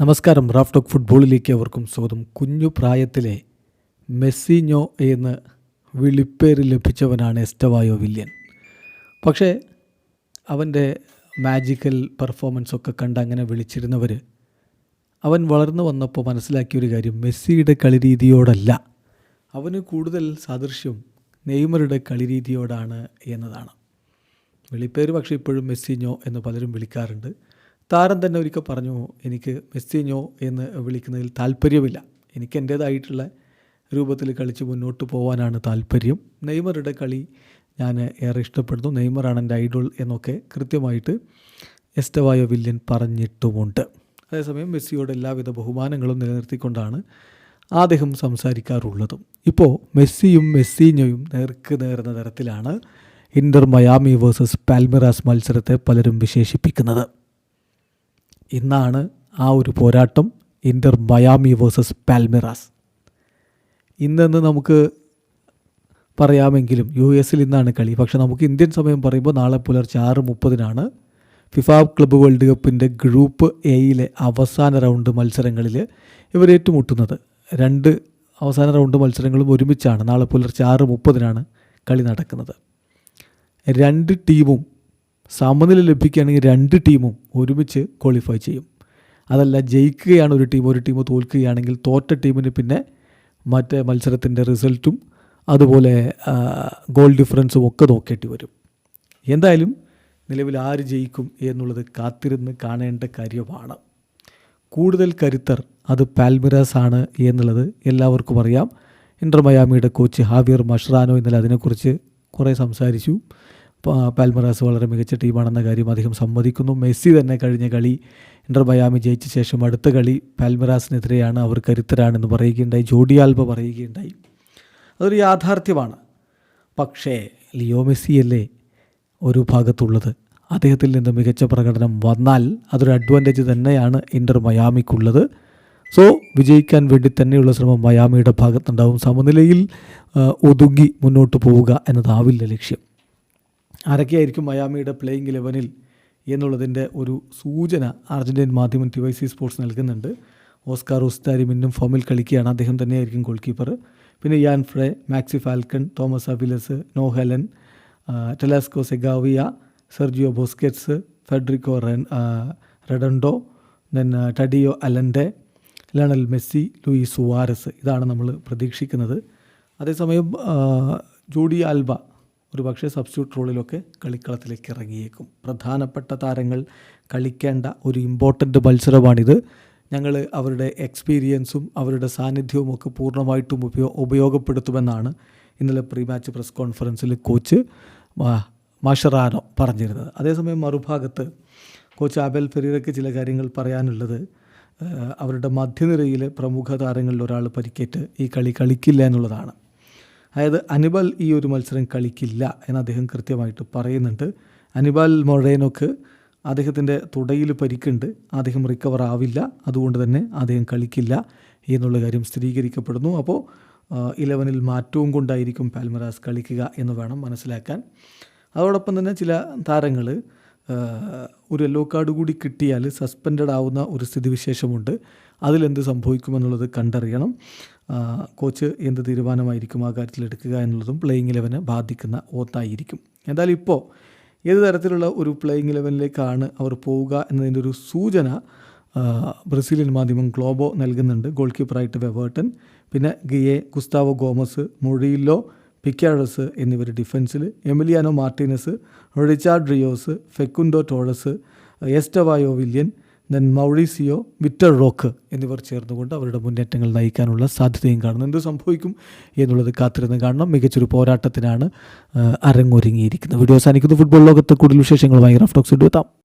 നമസ്കാരം Raf talk ഫുട്ബോളിലേക്ക് അവർക്കും സ്വാഗതം. കുഞ്ഞു പ്രായത്തിലെ മെസ്സിഞ്ഞോ എന്ന് വിളിപ്പേര് ലഭിച്ചവനാണ് എസ്റ്റവായോ വില്യൻ. പക്ഷേ അവന്റെ മാജിക്കൽ പെർഫോമൻസ് ഒക്കെ കണ്ട് അങ്ങനെ വിളിച്ചിരുന്നവർ അവൻ വളർന്നു വന്നപ്പോൾ മനസ്സിലാക്കിയൊരു കാര്യം മെസ്സിയുടെ കളിരീതിയോടല്ല അവന് കൂടുതൽ സാദൃശ്യം നെയ്മറുടെ കളിരീതിയോടാണ് എന്നതാണ്. വിളിപ്പേര് പക്ഷേ ഇപ്പോഴും മെസ്സിഞ്ഞോ എന്ന് പലരും വിളിക്കാറുണ്ട്. താരം തന്നെ ഒരിക്കൽ പറഞ്ഞു എനിക്ക് മെസ്സിഞ്ഞോ എന്ന് വിളിക്കുന്നതിൽ താല്പര്യമില്ല. എനിക്ക് എന്റേതായിട്ടുള്ള രൂപത്തിൽ കളിച്ച് മുന്നോട്ട് പോകാനാണ് താല്പര്യം. നെയ്മറുടെ കളി ഞാൻ ഏറെ ഇഷ്ടപ്പെടുന്നു. നെയ്മറാണ് എന്റെ ഐഡോൾ എന്നൊക്കെ കൃത്യമായിട്ട് എസ്റ്റവായോ വില്യൻ പറഞ്ഞിട്ടുമുണ്ട്. അതേസമയം മെസ്സിയോട് എല്ലാവിധ ബഹുമാനങ്ങളും നിലനിർത്തിക്കൊണ്ടാണ് അദ്ദേഹം സംസാരിക്കാറുള്ളതും. ഇപ്പോൾ മെസ്സിയും മെസ്സിഞ്ഞോയും നേർക്ക് നേർന്ന തരത്തിലാണ് ഇന്റർ മയാമി വേഴ്സസ് പാൽമിറാസ് മത്സരത്തെ പലരും വിശേഷിപ്പിക്കുന്നത്. ഇന്നാണ് ആ ഒരു പോരാട്ടം ഇന്റർ മയാമി വേഴ്സസ് പാൽമിറാസ്. ഇന്നെന്ന് നമുക്ക് പറയാമെങ്കിലും യു എസിൽ ഇന്നാണ് കളി. പക്ഷേ നമുക്ക് ഇന്ത്യൻ സമയം പറയുമ്പോൾ നാളെ പുലർച്ചെ ആറ് മുപ്പതിനാണ് ഫിഫ ക്ലബ്ബ് വേൾഡ് കപ്പിന്റെ ഗ്രൂപ്പ് എയിലെ അവസാന റൗണ്ട് മത്സരങ്ങളിൽ ഇവർ ഏറ്റുമുട്ടുന്നത്. രണ്ട് അവസാന റൗണ്ട് മത്സരങ്ങളും ഒരുമിച്ചാണ് നാളെ പുലർച്ചെ ആറ് മുപ്പതിനാണ് കളി നടക്കുന്നത്. രണ്ട് ടീമും സമനില ലഭിക്കുകയാണെങ്കിൽ രണ്ട് ടീമും ഒരുമിച്ച് ക്വാളിഫൈ ചെയ്യും. അതല്ല ജയിക്കുകയാണ് ഒരു ടീം ഒരു ടീം തോൽക്കുകയാണെങ്കിൽ തോറ്റ ടീമിന് പിന്നെ മറ്റേ മത്സരത്തിന്റെ റിസൾട്ടും അതുപോലെ ഗോൾ ഡിഫറൻസും ഒക്കെ നോക്കേണ്ടി വരും. എന്തായാലും നിലവിൽ ആര് ജയിക്കും എന്നുള്ളത് കാത്തിരുന്ന് കാണേണ്ട കാര്യമാണ്. കൂടുതൽ കരുത്തർ അത് പാൽമിറാസ് ആണ് എന്നുള്ളത് എല്ലാവർക്കും അറിയാം. ഇന്റർ മയാമിയുടെ കോച്ച് ഹാവിയർ മഷ്റാനോ ഇന്നലെ അതിനെക്കുറിച്ച് കുറേ സംസാരിച്ചു. പാൽമിറാസ് വളരെ മികച്ച ടീമാണെന്ന കാര്യം അദ്ദേഹം സമ്മതിക്കുന്നു. മെസ്സി തന്നെ കഴിഞ്ഞ കളി ഇന്റർ മയാമി ജയിച്ച ശേഷം അടുത്ത കളി പാൽമറാസിനെതിരെയാണ് അവർ കരുത്തരാണെന്ന് പറയുകയുണ്ടായി. ജോഡി ആൽബ പറയുകയുണ്ടായി. അതൊരു യാഥാർത്ഥ്യമാണ്. പക്ഷേ ലിയോ മെസ്സിയല്ലേ ഒരു ഭാഗത്തുള്ളത്? അദ്ദേഹത്തിൽ നിന്ന് മികച്ച പ്രകടനം വന്നാൽ അതൊരു അഡ്വാന്റേജ് തന്നെയാണ് ഇന്റർ മയാമിക്കുള്ളത്. സോ വിജയിക്കാൻ വേണ്ടി തന്നെയുള്ള ശ്രമം മയാമിയുടെ ഭാഗത്തുണ്ടാവും. സമനിലയിൽ ഒതുങ്ങി മുന്നോട്ട് പോവുക എന്നതാവില്ല ലക്ഷ്യം. ആരൊക്കെയായിരിക്കും മയാമിയുടെ പ്ലേയിങ് ഇലവനിൽ എന്നുള്ളതിന്റെ ഒരു സൂചന അർജന്റീൻ മാധ്യമം ടി വൈ സി സ്പോർട്സ് നൽകുന്നുണ്ട്. ഓസ്കാർ ഉസ്താരി മിന്നും ഫോമിൽ കളിക്കുകയാണ്. അദ്ദേഹം തന്നെയായിരിക്കും ഗോൾ കീപ്പർ പിന്നെ Ian Fray Maxi Falcon Tomas Aviles Noah Allen Telasco Segovia Sergio Busquets Federico Wren Redondo then Tadeo Allende Lionel Messi Luis Suarez ഇതാണ് നമ്മൾ പ്രതീക്ഷിക്കുന്നത്. അതേസമയം ജൂഡി ആൽബ ഒരു പക്ഷേ സബ്സ്റ്റിറ്റ്യൂട്ട് റോളിലൊക്കെ കളിക്കളത്തിലേക്ക് ഇറങ്ങിയേക്കും. പ്രധാനപ്പെട്ട താരങ്ങൾ കളിക്കേണ്ട ഒരു ഇമ്പോർട്ടന്റ് മത്സരമാണിത്. ഞങ്ങൾ അവരുടെ എക്സ്പീരിയൻസും അവരുടെ സാന്നിധ്യവും ഒക്കെ പൂർണമായിട്ടും ഉപയോ ഉപയോഗപ്പെടുത്തുമെന്നാണ് ഇന്നലെ പ്രീ മാച്ച് പ്രസ് കോൺഫറൻസിൽ കോച്ച് മാഷറാനോ പറഞ്ഞിരുന്നത്. അതേസമയം മറുഭാഗത്ത് കോച്ച് ആബൽ ഫെരീറയ്ക്ക് ചില കാര്യങ്ങൾ പറയാനുള്ളത് അവരുടെ മധ്യനിരയിലെ പ്രമുഖ താരങ്ങളിൽ ഒരാൾ പരിക്കേറ്റ് ഈ കളി കളിക്കില്ല എന്നുള്ളതാണ്. അതായത് അനിബൽ ഈ ഒരു മത്സരം കളിക്കില്ല എന്ന് അദ്ദേഹം കൃത്യമായിട്ട് പറയുന്നുണ്ട്. അനിബൽ മൊഴേനോക്ക് അദ്ദേഹത്തിന്റെ തുടയിൽ പരിക്കുണ്ട്. അദ്ദേഹം റിക്കവർ ആവില്ല. അതുകൊണ്ട് തന്നെ അദ്ദേഹം കളിക്കില്ല എന്നുള്ള കാര്യം സ്ഥിരീകരിക്കപ്പെടുന്നു. അപ്പോൾ ഇലവനിൽ മാറ്റവും കൊണ്ടായിരിക്കും പാൽമറാസ് കളിക്കുക എന്ന് വേണം മനസ്സിലാക്കാൻ. അതോടൊപ്പം തന്നെ ചില താരങ്ങൾ ഒരു യെല്ലോ കാർഡ് കൂടി കിട്ടിയാൽ സസ്പെൻഡഡ് ആവുന്ന ഒരു സ്ഥിതിവിശേഷമുണ്ട്. അതിലെന്ത് സംഭവിക്കുമെന്നുള്ളത് കണ്ടറിയണം. കോച്ച് എന്ത് തീരുമാനമായിരിക്കും ആ കാര്യത്തിൽ എടുക്കുക എന്നുള്ളതും പ്ലേയിങ് ഇലവനെ ബാധിക്കുന്ന ഓത്തായിരിക്കും. എന്തായാലും ഇപ്പോൾ ഏത് തരത്തിലുള്ള ഒരു പ്ലേയിങ് ഇലവനിലേക്കാണ് അവർ പോവുക എന്നതിന്റെ ഒരു സൂചന ബ്രസീലിയൻ മാധ്യമം ഗ്ലോബോ നൽകുന്നുണ്ട്. ഗോൾ കീപ്പറായിട്ട് വെവേർട്ടൻ പിന്നെ ഗിയെ ഗുസ്താവോ ഗോമസ് മൊഴിയില്ലോ പിക്കാഡസ് എന്നിവർ ഡിഫൻസിൽ Emiliano Martinez Richard Rios Facundo Torres Estevao Willian then Mauricio Vitor Roque എന്നിവർ ചേർന്നുകൊണ്ട് അവരുടെ മുന്നേറ്റങ്ങൾ നയിക്കാനുള്ള സാധ്യതയും കാണുന്നു. എന്ത് സംഭവിക്കും എന്നുള്ളത് കാത്തിരുന്ന് കാണണം. മികച്ചൊരു പോരാട്ടത്തിനാണ് അരങ്ങൊരുങ്ങിയിരിക്കുന്നത്. വീഡിയോ അവസാനിക്കുന്നു. ഫുട്ബോൾ ലോകത്ത് കൂടുതൽ വിശേഷങ്ങളുമായി റഫ്ടോക്സ് എത്താം.